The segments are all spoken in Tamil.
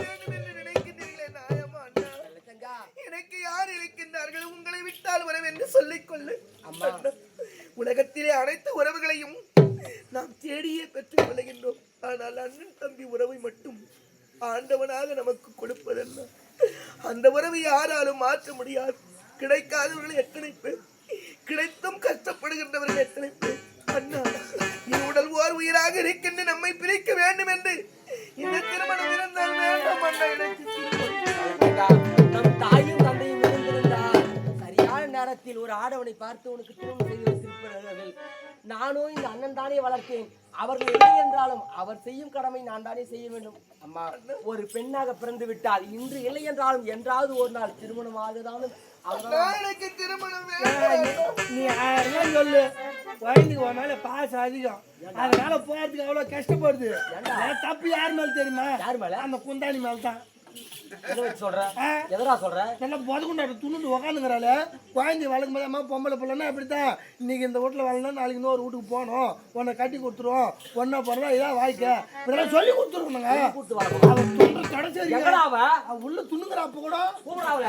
வேண்டும் என்று நினைக்கின்றீர்களே தங்கா எனக்கு யார் இருக்கின்றார்கள்? உங்களை விட்டால் உறவு என்று சொல்லிக் கொள்ளு. அம்மா. உலகத்திலே அனைத்து உறவுகளையும் நாம் தேடியே பெற்றுக் கொள்கின்றோம். ஆனால் அண்ணன் தம்பி உறவை மட்டும் ஆண்டவனாக நமக்கு கொடுப்பதல்ல. அந்த உறவை யாராலும் மாற்ற முடியாது. கிடைக்காதவர்கள் எத்தனை பேர்? கிடைத்தும் கஷ்டப்படுகின்றவர்கள் எத்தனை பேர்? அண்ணா உடல் ஓர் உயிராக இருக்கின்ற நம்மை பிரிக்க வேண்டும் என்று இந்த திருமணம் இருந்தால் வேண்டாம் அண்ணா எனக்கு நம் தாயும் தந்தையும் இருந்திருந்தால் சரியான நேரத்தில் ஒரு ஆடவனை பார்த்து உனக்கு திருமணம் செய்து வைத்திருப்பார்கள் நானோ இந்த அண்ணன் தானே வளர்த்தேன். அவர்கள் இல்லை என்றாலும் அவர் செய்யும் கடமை நான் தானே செய்ய வேண்டும். அம்மா ஒரு பெண்ணாக பிறந்து விட்டால் இன்று இல்லை என்றாலும் என்றாவது ஒரு நாள் திருமணம் வேண்டாம் நீ சொல்லு? குழந்தைக்கு உன் மேல பாசம் அதிகம். அதனால போறதுக்கு அவ்வளவு கஷ்டப்படுது. தப்பு யார் மேல தெரியுமா? யார் மேல? அந்த குந்தாணி மேல தான் சொல்ற? ஆ? எதரா சொல்ற? நல்லா பொதுக்குண்டாட்டு துணுண்டு உக்காந்துங்கிறாள். குழந்தை வளர்க்கும் போது அம்மா பொம்பளை பிள்ளைன்னா அப்படித்தான் இன்னைக்கு இந்த வீட்டில் வளர்ந்தா நாளைக்கு இன்னொரு வீட்டுக்கு போகணும். உன்னை கட்டி கொடுத்துருவோம். பொண்ணை பிறந்தா இதான் வாய்க்க இதெல்லாம் சொல்லி கொடுத்துருக்கணுங்க. அவன் துண்டு கடைசி உள்ள துணுங்குறா அப்ப கூட. கூப்பிடாவல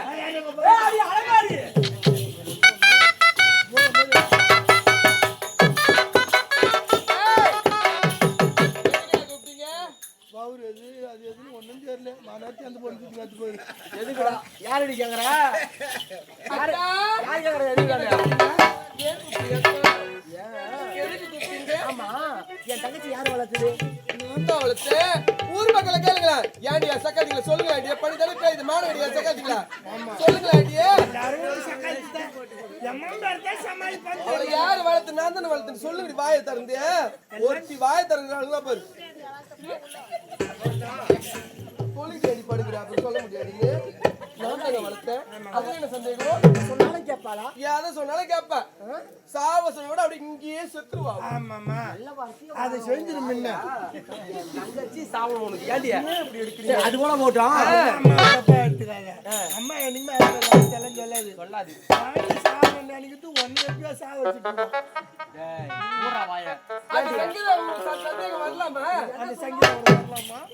தெரியல மாநாட்டி அந்த பொண்ணு காத்து போயிரு. எதுக்குடா? யாரடி கேக்குற? யாரு யார் கேக்குற? எதுக்கு ஆமா. என் தங்கச்சி யார் வளர்த்துது? வளர்த்து? ஊர் மக்களை கேளுங்களேன் ஏன்டியா சக்காத்திங்களா சொல்லுங்க ஐடியா படி தடவை இது மாணவடியா ஐடியா அவளை யாரு வளர்த்து? நான் தானே வளர்த்துன்னு சொல்லுங்க வாயை திறந்து. ஒருத்தி வாயை திறந்துறாங்களா பாரு. போலீஸ் அடி படுக்கிறா சொல்ல முடியாது. நான் தானே வளர்த்தேன் அதுல என்ன சந்தேகம்? சொன்னாலும் கேட்பாளா? யாரை சொன்னாலும் கேப்ப சாவ சொன்னோட அப்படி இங்கேயே செத்துருவா. ஆமாம்மா. அதை செஞ்சிரு முன்ன. தங்கச்சி சாவணும் உனக்கு. ஏண்டியா சரி, அது கூட போட்டோம் எடுத்துக்காத. அம்மா இனிமே அதெல்லாம் சொல்லாது. சொல்லாது. சாப்பிட நினைக்கிட்டு ஒன்னு எப்படியோ சாவ வச்சுட்டு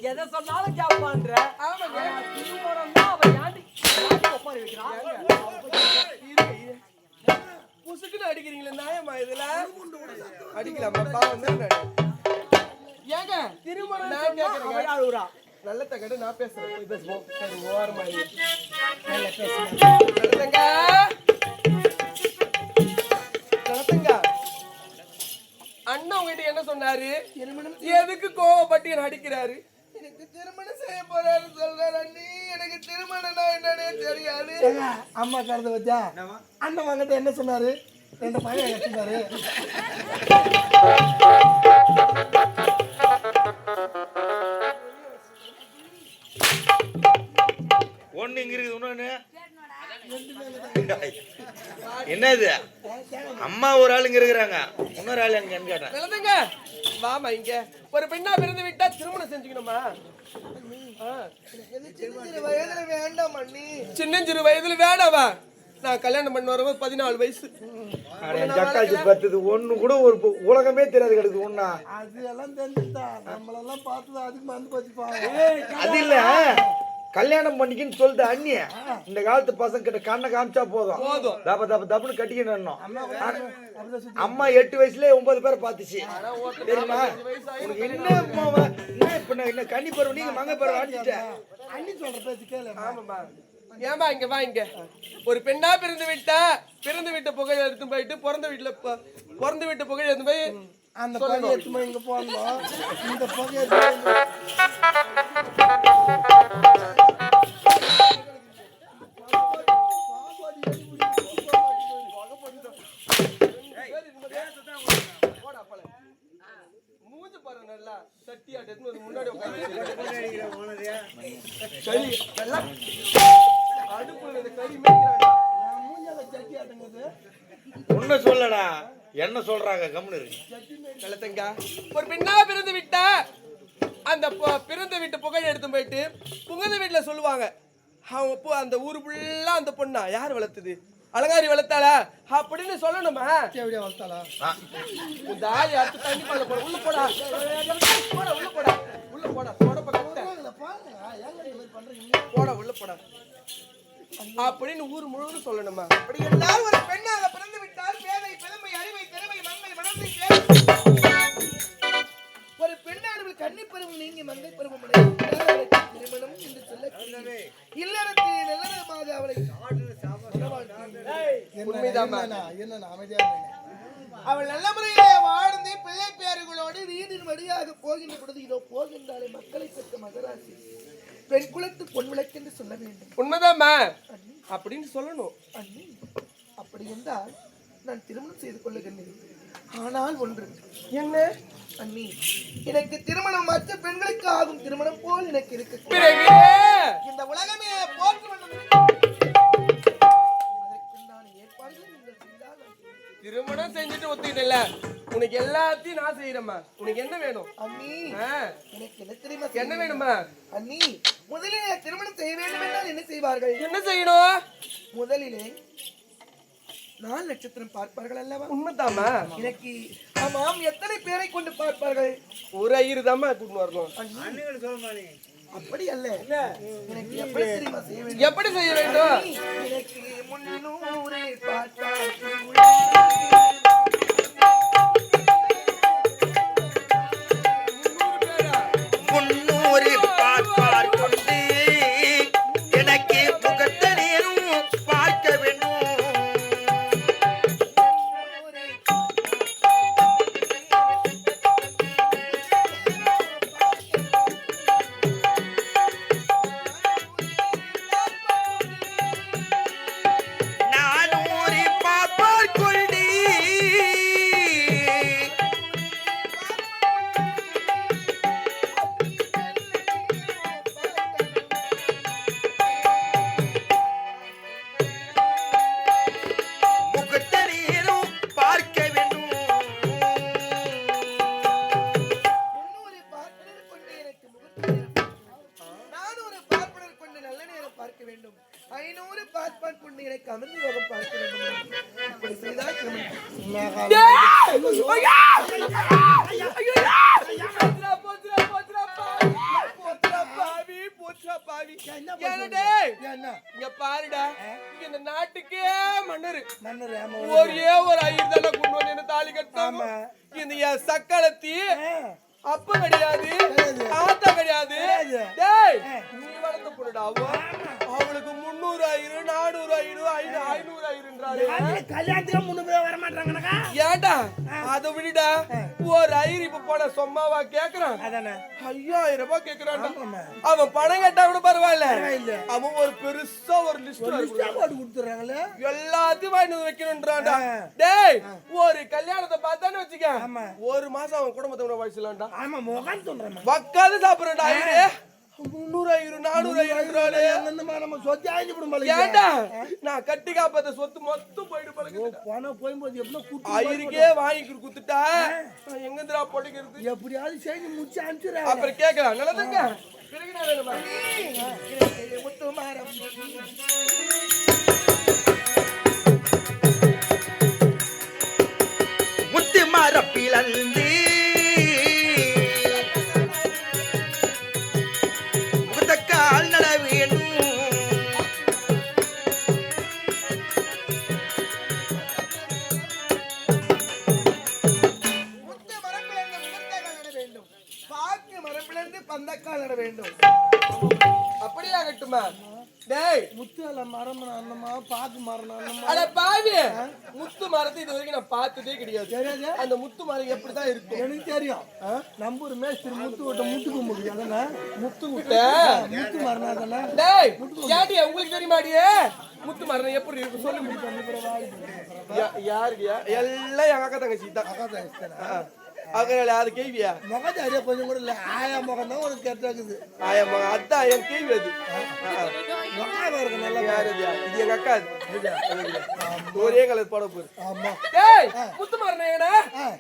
எதை சொன்னாலும் கேட்பான்ற. ஆமாங்க. புசுக்குன்னு அடிக்கிறீங்களே நியாயமா இதுல? அடிக்கலாமா? பாவம் தான் ஏங்க திருமணம் நான் கேக்குறேங்க. அழுகுறா. நல்ல தகடு நான் பேசுறேன். போய் பேசுவோம் சரி ஓரமா இரு. நல்ல பேசுங்க நடத்துங்க. நடத்துங்க. அண்ணன் உங்ககிட்ட என்ன சொன்னாரு? எதுக்கு கோவப்பட்டு என்ன அடிக்கிறாரு? எனக்கு திருமணம் செய்ய போறாரு சொல்றாரு அண்ணி. திருமணம்னா என்னன்னே தெரியாது. ஏங்க, அம்மா கறந்து வச்சா? அண்ணன் வாங்கிட்ட என்ன சொன்னாரு? ரெண்டு பையன் கட்டினாரு ஒண்ணு இங்க இருக்குது இன்னொன்னு. என்னது? அம்மா ஒரு ஆள் இங்க இருக்கிறாங்க. இன்னொரு ஆள் எங்கன்னு கேட்டேன். வாமா இங்க. ஒரு பெண்ணா பிறந்து விட்டா திருமணம் செஞ்சுக்கணுமா. சின்ன சிறு வயதுல வேண்டாம் அண்ணி சின்னஞ்சிறு வயதுல வேணாவா நான் கல்யாணம் பண்ண வரும்போது பதினாலு வயசு. ஜக்காச்சி பத்துது ஒண்ணு கூட ஒரு உலகமே தெரியாது கிடக்கு ஒண்ணா. அது எல்லாம் தெரிஞ்சுட்டா நம்மளெல்லாம் பார்த்து அதுக்கு மந்து வச்சுப்பாங்க அது இல்ல. கல்யாணம் பண்ணிக்கின்னு சொல்லிட்டு அண்ணிய இந்த காலத்து பசங்க கிட்ட கண்ணை காமிச்சா போதும். போதும். தப்ப தப்ப தப்புன்னு கட்டிக்கணும் அம்மா எட்டு வயசுல ஒன்பது பேரை பார்த்துச்சு. தெரியுமா? உனக்கு என்ன என்ன இப்ப நான் என்ன கன்னி பருவம் நீங்க மங்க பருவம் அடிச்சிட்டேன் அண்ணி சொல்ற பேச்சு கேளு ஆமாம்மா. ஏன்பா இங்க வா இங்க. ஒரு பெண்ணா பிறந்து விட்டா பிறந்து விட்ட புகை எடுத்து போயிட்டு பிறந்த வீட்டுல பிறந்த வீட்டு புகை எடுத்து போய் அந்த புகை எடுத்து இங்க போடணும். இந்த புகை வந்து முன்னாடி சரி எல்லாம் அடுப்புல இந்த கறி மேய்க்கிறாங்க மூஞ்சால சட்டி ஆட்டுங்குது ஒண்ணு சொல்லடா என்ன சொல்றாங்க கம்முனு இருக்கு கலத்தங்க ஒரு பெண்ணா பிறந்து விட்டா அந்த பொ- பிறந்த வீட்டு புகழ் எடுத்து போயிட்டு புகுந்த வீட்டுல சொல்லுவாங்க அவங்க அந்த ஊரு ஃபுல்லா அந்த பொண்ணா யார் வளர்த்தது அலங்காரி வளர்த்தாளா? அப்படின்னு சொல்லணுமா? எப்படியா வளர்த்தாளா? இந்த ஆளி அடுத்து தண்ணி பால போட. உள்ள போடா. போடா உள்ள போடா. உள்ள போடா கட்ட பாருங்க. ஏங்க வருத்தப்படாத அப்படின்னு ஊர் முழுவதும் சொல்லணுமா? அப்படி என்றால் ஒரு பெண்ணாக பிறந்து விட்டால் பேதை பெருமை அறிவை திறமை மங்கை மனதை பேர் ஒரு பெண்ணானவள் கன்னி பருவம் நீங்கி மங்கை பருவம் திருமணம் என்று சொல்ல இல்லறத்தில் நல்லதமாக அவளை என்னண்ணா, அமைதியா. அவள் நல்ல முறையிலே வாழ்ந்து பிள்ளை பேறுகளோடு வீதின் வழியாக போகின்ற பொழுது இதோ போகின்றாலே மக்களை பெற்ற மகராசி. பெண் குலத்து பொன் விளக்கு என்று சொல்ல வேண்டும். உண்மைதாம்மா. அப்படின்னு சொல்லணும். அண்ணி அப்படி என்றால் நான் திருமணம் செய்து கொள்ளுகின்றேன் ஆனால் ஒன்று. என்ன? எனக்கு திருமணம் மற்ற பெண்களுக்கு ஆகும் திருமணம் போல் எனக்கு இருக்கு பிறகு? இந்த உலகமே. திருமணம் செஞ்சுட்டு ஒத்துக்கிட்டல உனக்கு எல்லாத்தையும் நான் செய்யறேம்மா. உனக்கு என்ன வேணும்? அண்ணி எனக்கு என்ன தெரியுமா என்ன வேணுமா அண்ணி முதலிலே திருமணம் செய்ய வேண்டும் என்றால் என்ன செய்வார்கள்? என்ன செய்யணும்? முதலிலே நாலு நட்சத்திரம் பார்ப்பார்கள் அல்லவா? உண்மைதாம்மா. எனக்கு ஆமாம் எத்தனை பேரை கொண்டு பார்ப்பார்கள்? ஒரு ஐயரு தாம்மா கூட்டின்னு வரணும். அப்படி அல்ல. எனக்கு எப்படி தெரியுமா செய்ய எப்படி செய்ய வேண்டும்? எனக்கு முன்னூறு பார்ப்பார்கள் நாட்டுக்கே மன்னரு மன்னர் ஒரே ஒரு ஐயர் தானே கொண்டு வந்து தாலி கட்டாம இந்த என் சக்களத்தி அப்ப கிடையாது தாத்தா கிடையாது டேய் நீ வளர்த்த பொண்ணுடா அவ அவளுக்கு முன்னூறு ஆயிரம் நானூறு ஆயிரம் ஐநூறு ஆயிரம்ன்றாரு கல்யாணத்துக்கு போய் வர மாட்டாங்கனாக்கா ஏன்டா? அதை விடுடா. ஒரு ஐயர் இப்ப போன சும்மாவா கேக்குறான். ஐயாயிரம் ரூபாய் கேக்குறான்டா. அவன் பணம் கேட்டா கூட பரவாயில்ல. அவன் ஒரு பெருசா ஒரு லிஸ்ட் போட்டு கொடுத்துறாங்களே எல்லாத்தையும் வந்து வைக்கணும்ன்றான்டா. டேய் ஒரு கல்யாணத்தை பார்த்தான்னு வச்சுக்க ஒரு மாசம் அவன் குடும்பத்தை வயசுலாம்டா ஆமா முகம் சொல்றேன் வக்காது சாப்பிடுறா ஐயரு. முந்நூறு ஐயரும் நானூறு ஐயருன்றாலே நம்ம சொத்தி ஆயிஞ்சு விடும் ஏன்டா? நான் கட்டி காப்பாத்த சொத்து மொத்தம் போயிட்டு பழகுது பணம் போகும்போது எப்படி கூட்டு ஐயருக்கே வாங்கி குத்துட்டா நான் எங்கந்திரா பொழைக்கிறது எப்படியாவது செஞ்சு முடிச்சு அனுப்பிச்சுறேன் அப்புறம் கேட்கலாம். நல்லதுங்க. முத்து முகத்தக்கால் அட பாவி முத்து மரத்தை இது வரைக்கும் நான் பார்த்ததே கிடையாது. தெரியாது அந்த முத்து மரம் எப்படிதான் இருக்கும்? எனக்கு தெரியும். நம்ம ஒரு மேஸ்திரி முத்து விட்ட முட்டுக்க முடியும் அதானே முத்து முட்டை முத்து மரம் அதானே டேய் ஏடியா உங்களுக்கு தெரியுமாடியே முத்து மரம் எப்படி இருக்கும்? சொல்லு. யாருடியா எல்லாம் எங்க அக்கா தங்கச்சி தான்? அக்கா அது கேள்வியா முகத்தை அறிய கொஞ்சம் கூட இல்லை. ஆயா முகம் தான் ஒரு கெட்டாக்குது ஆயா மகன் அதான் என் கேள்வி அது. முகம் இருக்கு நல்லா யாரு இது? இது எங்க அக்கா அது. ஒரே கலர் போட போகுது. ஆமா. டேய் முத்து ஏடா?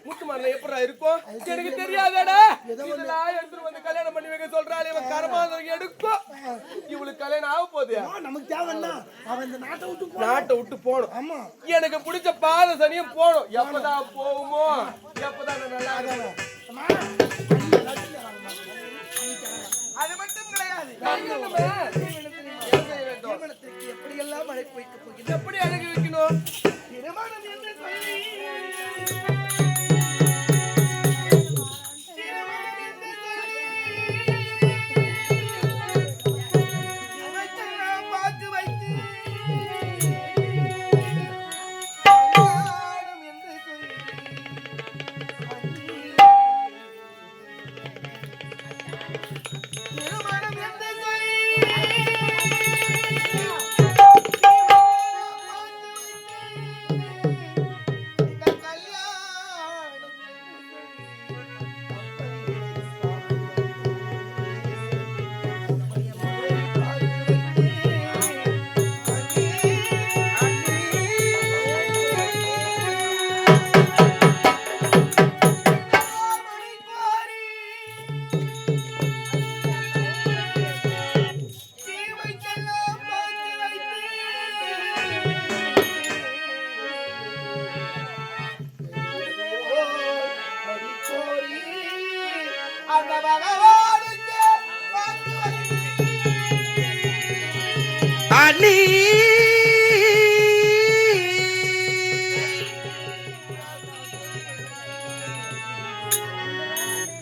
முத்து மரணம் எப்படா இருக்கும்? எனக்கு தெரியாதடா. இதெல்லாம் எடுத்துட்டு வந்து கல்யாணம் பண்ணி வைக்க சொல்றாளே இவன் கரமாந்தரம் எடுக்கும். இவளுக்கு கல்யாணம் ஆக போகுது நமக்கு தேவைன்னா அவன் இந்த நாட்டை விட்டு நாட்டை விட்டு போகணும். ஆமா. எனக்கு பிடிச்ச பாத சனியும் போகணும். எப்பதான் போகுமோ எப்பதான் நல்லா இருக்கும் அது மட்டும் கிடையாது. எப்படியெல்லாம் அழைப்பு வைக்க போகிறேன்? எப்படி அழகு வைக்கணும்? திருமணம் என்று சொல்லி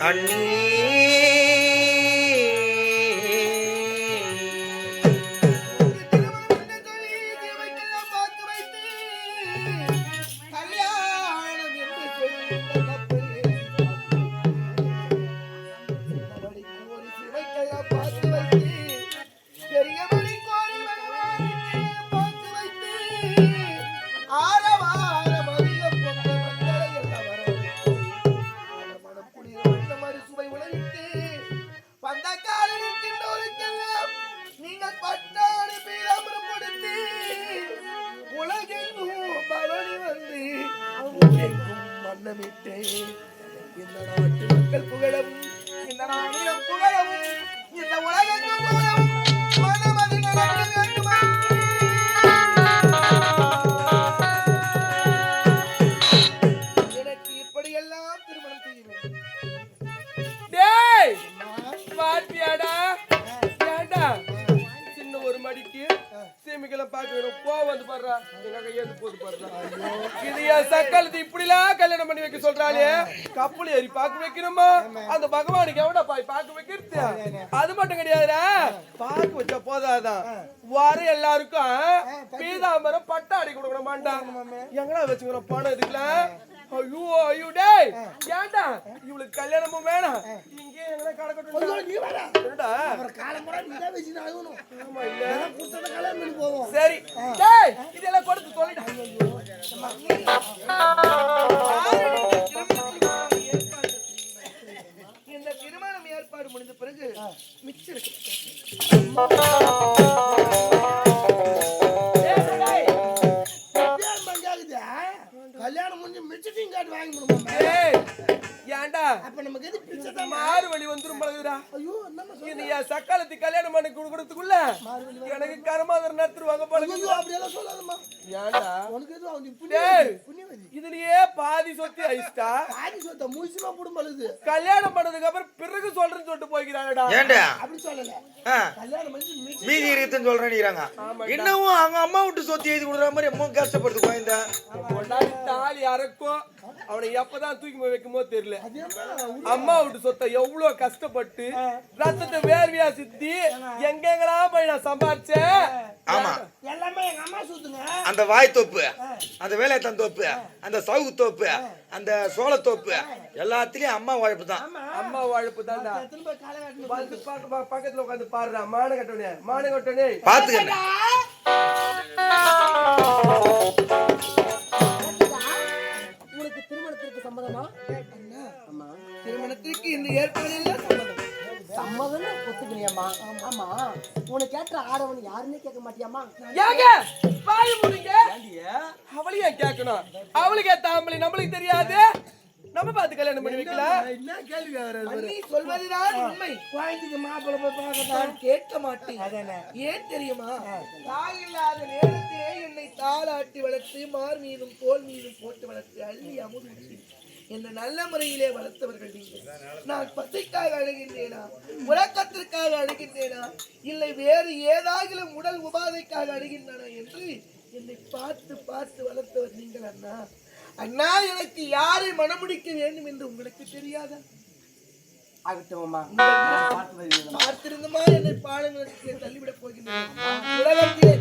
அண்ணி. நீங்கள் பட்டாடு பீராமரம் கொடுத்து உலகெங்கும் பவனி வந்து உலகெங்கும் மன்னமிட்டு இந்த நாட்டு மக்கள் புகழவும் இந்த நாடினம் புகழவும் இந்த உலகெங்கும் புகழவும் மடிக்கு சேமிக்கலாம் பார்க்க வேணும் போ வந்து பாடுறா. எங்க கையெழுத்து போட்டு பாடுறா. இது என் சக்காலத்து இப்படிலாம் கல்யாணம் பண்ணி வைக்க சொல்றாளே. கப்பல் ஏறி பார்க்க வைக்கணுமா? அந்த பகவானுக்கு எவடா பாய் பார்க்க வைக்கிறது? அது மட்டும் கிடையாதுடா. பார்க்க வச்சா போதாதான் வர எல்லாருக்கும் பீதாம்பரம் பட்டாடி கொடுக்கணுமாண்டா. எங்கடா வச்சுக்கிறோம் பணம் இதுக்குல ஐயோ ஐயோ டேய் ஏன்டா? இவளுக்கு கல்யாணமும் வேணாம். இங்கே எங்கடா கடக்கட்டும் நீ வேற என்னடா? அப்புறம் காலம் கூட நீ தான் வச்சு அழுகணும். ஆமா இல்ல. கொடுத்தத கல்யாணம் பண்ணி போவோம். சரி. டேய் இதெல்லாம் கொடுத்து சொல்லிடா. இந்த திருமணம் ஏற்பாடு? முடிந்த பிறகு மிச்சம் இருக்கு. வாங்கி ஏன்டா? அப்ப நமக்கு எது பிச்சை மாறு வழி வந்துரும் பழகுதுடா ஐயோ சக்காலத்து கல்யாணம் பண்ணி கொடுக்கறதுக்குள்ள எனக்கு கரமாதர் நடத்துருவாங்க பழகு ஐயோ அப்படியெல்லாம் சொல்லாதம்மா. உனக்கு அவன் புண்ணியவதி இதுலயே பாதி சொத்து ஐஸ்டா ஆதி சொத்த மூசிமா போடும் பழுது கல்யாணம் பண்ணதுக்கு அப்புறம் பிறகு சொல்றேன்னு சொல்லிட்டு போய்க்கிறாங்கடா. ஏண்டா அப்படி சொல்லல. கல்யாணம் பண்ணி மீதி இருக்குன்னு சொல்றேன்னுறாங்க இன்னமும் அவங்க அம்மா விட்டு சொத்து எழுதி கொடுக்குற மாதிரி ரொம்ப கஷ்டப்படுது குழந்தை. தாலி அறக்கும் அவனை எப்பதான் தூக்கி போய் வைக்குமோ தெரியல. அம்மா விட்டு சொத்தை எவ்வளவு கஷ்டப்பட்டு ரத்தத்தை வேர்வையா சித்தி எங்கெங்கடா போய் நான் சம்பாரிச்சேன் ஆமா. எல்லாமே எங்க அம்மா சுத்துங்க. அந்த வாய் தோப்பு அந்த வேலையத்தான் தோப்பு அந்த சவுகு தோப்பு அந்த சோளத்தோப்பு எல்லாத்துலயும் அம்மா உழைப்பு தான். அம்மா காலை காட்டணும் வந்து பக்க- பக்க- பக்கத்துல உட்காந்து பாருடா மான கட்டணே மான சம்மதமா? ஆமா. திருமணத்திற்கு இந்த ஏற்பாடு எல்லாம் சம்மதம். சம்மதம்னு ஒத்துக்கிறியம்மா ஆமா. உனக்கு கேட்ட ஆடவன் யாருன்னே கேட்க மாட்டியாமா ஏங்க? வாய முடிங்க. அவளையும் ஏன் கேட்கணும்? அவளுக்கு ஏத்த ஆம்பளை நம்மளுக்கு தெரியாது. நம்ம பார்த்து கல்யாணம் பண்ணி வைக்கலாம் என்ன கேள்வி நீ சொல்வதுதான் உண்மை. குழந்தைக்கு மாப்பிள்ளை போய் பார்க்கத்தான். கேட்க மாட்டேன். அதானே. ஏன் தெரியுமா? தாய் இல்லாத நேரத்திலே என்னை தாளாட்டி வளர்த்து மார் மீதும் தோல் மீதும் போட்டு வளர்த்து அள்ளி அமுதி என்னை நல்ல முறையிலே வளர்த்தவர்கள் நீங்கள். நான் பசிக்காக அழுகின்றேனா? உறக்கத்திற்காக அழுகின்றேனா? இல்லை வேறு ஏதாகிலும் உடல் உபாதைக்காக அழுகின்றன என்று என்னை பார்த்து பார்த்து வளர்த்தவர் நீங்கள் அண்ணா. அண்ணா எனக்கு யாரை மணமுடிக்க வேண்டும் என்று உங்களுக்கு தெரியாதா? பார்த்திருந்தமா என்னை பாடங்களுக்கு தள்ளிவிடப் போகின்றேன்? உலகத்திலே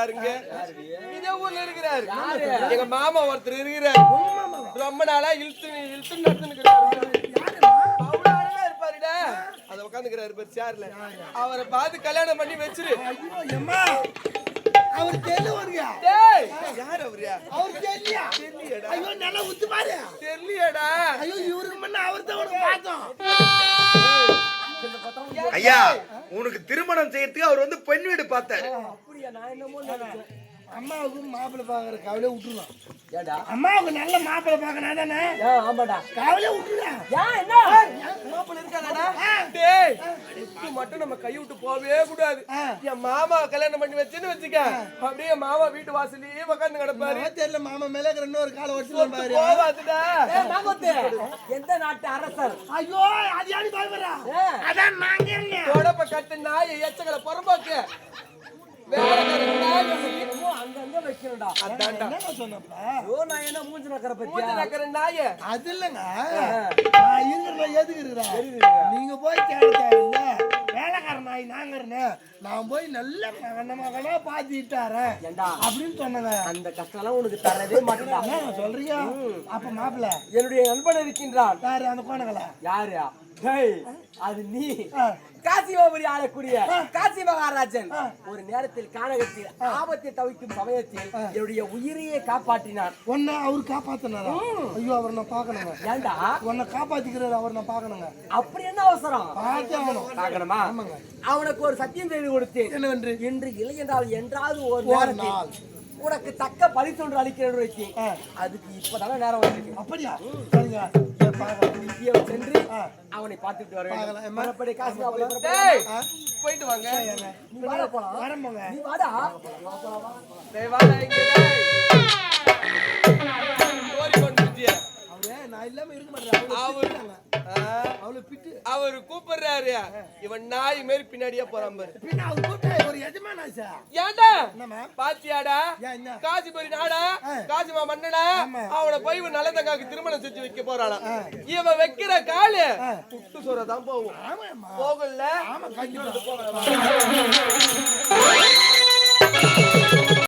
ஊர்ல இருக்கிறாருங்க இதே ஊர்ல இருக்கிறாரு. எங்க மாமா ஒருத்தர் இருக்கிறாரு. ரொம்ப நாளா இழுத்து இழுத்து அழகா இருப்பாருடா. அத உட்காந்துக்கிறாரு பேர் சேர்ல அவரை பார்த்து கல்யாணம் பண்ணி வச்சிரு. அவர் டேய்! யார் அவரு? அவர் தெரியலையா? தெரியலடா ஐயோ நல்லா உத்து பாரு. தெரியலடா ஐயோ இவருக்கு முன்ன அவர் தான் பார்த்தோம். ஐயா உனக்கு திருமணம் செய்யறதுக்கு அவர் வந்து பெண் வீடு பார்த்தாரு அம்மாவுக்கு மாப்பிள்ளை பார்க்குற கவலையை விட்டுருலாம் ஏண்டா? அம்மாவுக்கு நல்ல மாப்பிள்ளை பார்க்கணும் தானே? ஆமாடா. கவலையை விட்டுருலாம் ஏன் என்ன? மாப்பிள்ளை இருக்கானடா? டேய் முத்து மட்டும் நம்ம கை விட்டு போகவே கூடாது. என் மாமா கல்யாணம் பண்ணி வச்சுன்னு வச்சுக்க. அப்படியே மாமா வீட்டு வாசல்லயே உட்காந்து கிடப்பாரு. தெரியல மாமா மேல இருக்கிற இன்னொரு காலை வச்சுலாம் பாரு போவாதுடா மாமூத்து, எந்த நாட்டு அரசர்? ஐயோ அது யாரு ஏன்? அதான் நாங்க தொடப்ப கட்டு நாய் எச்சங்களை புறம்போக்கு. என்னமோ அங்கங்க வைக்கணும்டா. என்ன சொன்னப்ப ஐயோ நான் என்ன மூஞ்சி நக்கற மூஞ்சி பத்தியா நக்கிற நாய. அது இல்லைங்க. நான் இருக்கிற எதுக்கு இருக்கிறேன் நீங்க போய் தேட தேவையில்ல நாய் நாங்கறனே நான் போய் நல்ல மகன மகனா பாத்திட்டாரேன் அப்படின்னு சொன்னங்க. அந்த கஷ்டம்லாம் உனக்கு தரவே மாட்டேன்டா என்ன சொல்றீங்க? அப்ப மாப்பிள்ள. என்னுடைய நண்பன் இருக்கின்றான். யாரு அந்த கோணங்கள யாரு? அது நீ. காசிமாபுரி ஆளக்கூடிய காசி மகாராஜன் ஒரு நேரத்தில் கானகத்தில் ஆபத்தை தவிக்கும் சமயத்தில் என்னுடைய உயிரையே காப்பாற்றினார். உன்னை அவர் காப்பாத்தினாரா? ஐயோ அவர் நான் பார்க்கணுங்க. ஏண்டா? உன்னை காப்பாத்திக்கிறாரு அவர் நான் பார்க்கணுங்க. அப்படி என்ன அவசரம்? பார்க்கணுமா? அவனுக்கு ஒரு சத்தியம் செய்து கொடுத்தேன். என்னவென்று இன்று இல்லை என்றால் என்றாவது ஒரு நேரத்தில் நாள். உனக்கு தக்க பரிசு ஒன்று அளிக்கிறேன் அதுக்கு இப்பதானே நேரம் வந்திருக்கு அப்படியா? இங்கே சென்று அவனை பார்த்துட்டு வர பார்க்கலாம். வேண்டும் எம்மா. மறுபடி காசு போயிட்டு வாங்க நீ வாடா போலாம். வரம்போங்க நீ வாடா. டேய் வாடா இங்க டேய். கோரி கொண்டு. அவரு நான் இல்லாம இருக்க மாட்டேன். அவரு ஆ, அவ்வளவு பிட்டு அவரு கூப்பிடுறாரு. இவன் நாய் மாரி பின்னாடியே போறான் பாரு. பின்ன அவர் கூப்பிட்டா ஒரு எஜமான ஏன்டா? என்னம்மா பாத்தியாடா? நாடா. காசிமா மன்னனா? ஆமா. அவனை போய் இவன் நல்லதங்காக்கு திருமணம் செஞ்சு வைக்க போறானா இவன் வைக்கிற காலு புட்டு சோறதான் போகும். போகல. ஆமா கண்டிப்பா.